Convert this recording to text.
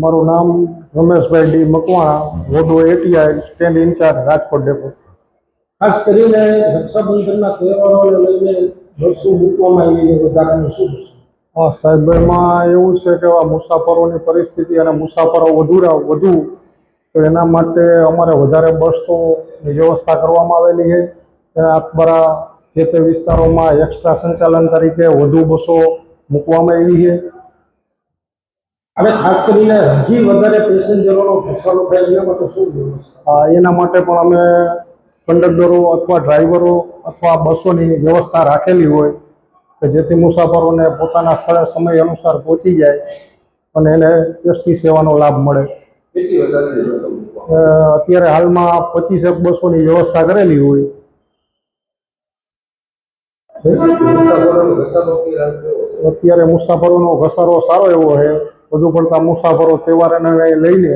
મારું નામ Rameshbhai D Makwana વોડો ATI stand incharge Rajkot depot. ખાસ કરીને રક્ષાબંધનના તહેવારોને લઈને બસો મૂકવામાં આવી છે વધારાનું શું હા સાહેબ એમાં એવું છે કે આ મુસાફરોની પરિસ્થિતિ અને મુસાફરો વધુ વધુ તો એના માટે અમારે વધારે બસોની વ્યવસ્થા કરવામાં આવેલી છે. અને આપણા જે તે વિસ્તારોમાં એક્સ્ટ્રા સંચાલન તરીકે વધુ બસો મૂકવામાં આવી છે. અને ખાસ કરીને હજી વધારે પેસેન્જરોનો ઘસારો થાય એના માટે શું વ્યવસ્થા? એના માટે પણ અમે કંડક્ટરો અથવા ડ્રાઈવરો અથવા બસોની વ્યવસ્થા રાખેલી હોય કે જેથી મુસાફરોને પોતાના સ્થળે સમય અનુસાર પહોંચી જાય અને એને એસટી સેવાનો લાભ મળે. અત્યારે હાલમાં પચીસેક બસોની વ્યવસ્થા કરેલી હોય. અત્યારે મુસાફરોનો ઘસારો સારો એવો છે. વધુ પડતા મુસાફરો તહેવારોને લઈને